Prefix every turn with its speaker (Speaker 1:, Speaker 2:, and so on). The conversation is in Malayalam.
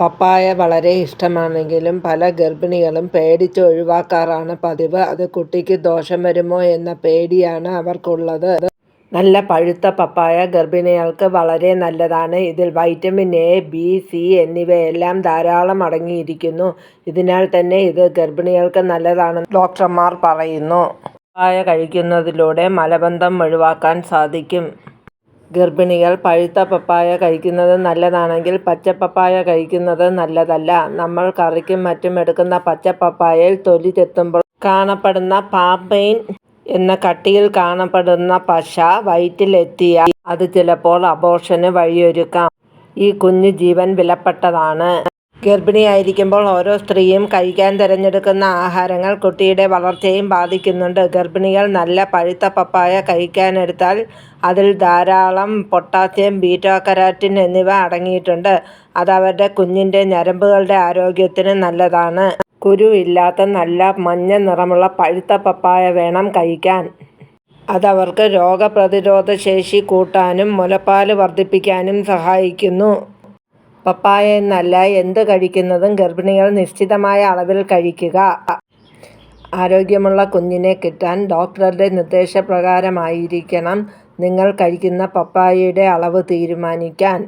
Speaker 1: പപ്പായ വളരെ ഇഷ്ടമാണെങ്കിലും പല ഗർഭിണികളും പേടിച്ച് ഒഴിവാക്കാറാണ് പതിവ്. അത് കുട്ടിക്ക് ദോഷം വരുമോ എന്ന പേടിയാണ് അവർക്കുള്ളത്. നല്ല പഴുത്ത പപ്പായ ഗർഭിണികൾക്ക് വളരെ നല്ലതാണ്. ഇതിൽ വൈറ്റമിൻ എ, ബി, സി എന്നിവയെല്ലാം ധാരാളം അടങ്ങിയിരിക്കുന്നു. ഇതിനാൽ തന്നെ ഇത് ഗർഭിണികൾക്ക് നല്ലതാണെന്ന് ഡോക്ടർമാർ പറയുന്നു. പപ്പായ കഴിക്കുന്നതിലൂടെ മലബന്ധം ഒഴിവാക്കാൻ സാധിക്കും. ഗർഭിണികൾ പഴുത്ത പപ്പായ കഴിക്കുന്നത് നല്ലതാണെങ്കിൽ പച്ച പപ്പായ കഴിക്കുന്നത് നല്ലതല്ല. നമ്മൾ കറിക്കും മറ്റും എടുക്കുന്ന പച്ച പപ്പായയിൽ തൊലി കാണപ്പെടുന്ന പാപ്പെയ്ൻ എന്ന കട്ടിയിൽ കാണപ്പെടുന്ന പശ വയറ്റിൽ എത്തിയാൽ അത് ചിലപ്പോൾ അബോർഷന് വഴിയൊരുക്കാം. ഈ കുഞ്ഞു ജീവൻ വിലപ്പെട്ടതാണ്. ഗർഭിണിയായിരിക്കുമ്പോൾ ഓരോ സ്ത്രീയും കഴിക്കാൻ തിരഞ്ഞെടുക്കുന്ന ആഹാരങ്ങൾ കുട്ടിയുടെ വളർച്ചയെയും ബാധിക്കുന്നുണ്ട്. ഗർഭിണികൾ നല്ല പഴുത്ത പപ്പായ കഴിക്കാനെടുത്താൽ അതിൽ ധാരാളം പൊട്ടാസ്യം, ബീറ്റോകരാറ്റിൻ എന്നിവ അടങ്ങിയിട്ടുണ്ട്. അത് അവരുടെ കുഞ്ഞിന്റെ ഞരമ്പുകളുടെ ആരോഗ്യത്തിന് നല്ലതാണ്. കുരു ഇല്ലാത്ത നല്ല മഞ്ഞ നിറമുള്ള പഴുത്ത പപ്പായ വേണം കഴിക്കാൻ. അതവർക്ക് രോഗപ്രതിരോധ ശേഷി കൂട്ടാനും മുലപ്പാൽ വർദ്ധിപ്പിക്കാനും സഹായിക്കുന്നു. പപ്പായ എന്നല്ല എന്ത് കഴിക്കുന്നതും ഗർഭിണികൾ നിശ്ചിതമായ അളവിൽ കഴിക്കുക. ആരോഗ്യമുള്ള കുഞ്ഞിനെ കിട്ടാൻ ഡോക്ടറുടെ നിർദ്ദേശപ്രകാരമായിരിക്കണം നിങ്ങൾ കഴിക്കുന്ന പപ്പായയുടെ അളവ് തീരുമാനിക്കാൻ.